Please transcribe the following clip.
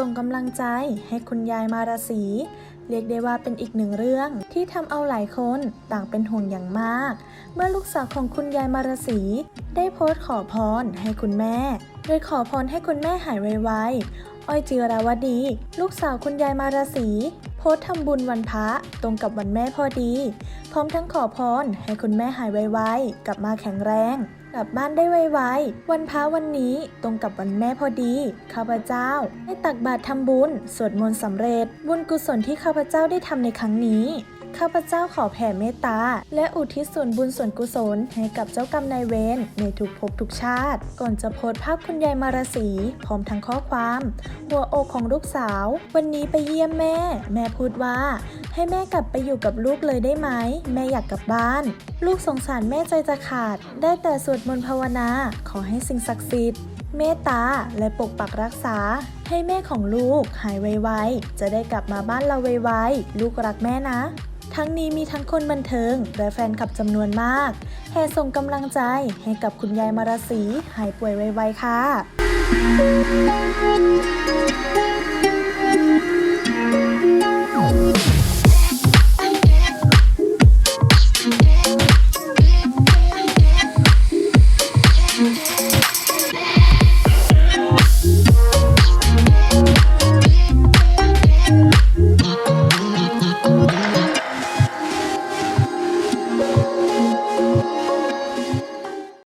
ส่งกำลังใจให้คุณยายมาราศีเรียกได้ว่าเป็นอีกหนึ่งเรื่องที่ทำเอาหลายคนต่างเป็นห่วงอย่างมาก เมื่อลูกสาวของคุณยายมาราศีได้โพสต์ขอพรให้คุณแม่ โดยขอพรให้คุณแม่หายไวๆอ้อยจิราวดี ลูกสาวคุณยายมาราศี โพสต์ทำบุญวันพระตรงกับวันแม่พอดี พร้อมทั้งขอพรให้คุณแม่หายไวๆ กลับมาแข็งแรง กลับบ้านได้ไวๆ วันพระวันนี้ตรงกับวันแม่พอดี ข้าพเจ้า ได้ตักบาตรทำบุญ สวดมนต์สำเร็จ บุญกุศลที่ข้าพเจ้าได้ทำในครั้งนี้ ข้าพเจ้าขอแผ่เมตตา และอุทิศส่วนบุญส่วนกุศล ให้กับเจ้ากรรมนายเวรในทุกภพทุกชาติ ก่อนจะโพสต์ภาพคุณยายมาราศีพร้อมทั้งข้อความ หัวอกของลูกสาว วันนี้ไปเยี่ยมแม่ แม่พูดว่า ให้แม่กลับไปอยู่กับลูกเลยได้ไหม แม่อยากกลับบ้าน ลูกสงสารแม่ใจจะขาด ได้แต่สวดมนต์ภาวนา ขอให้สิ่งศักดิ์สิทธิ์เมตตาและปกปักรักษา ให้แม่ของลูกหายไวๆ จะได้กลับมาบ้านเราไวๆ ลูกรักแม่นะ ทั้งนี้มีทั้งคนบันเทิง และแฟนคลับจำนวนมากแห่ส่งกำลังใจให้กับคุณยายมารสีหายป่วยไวๆค่ะ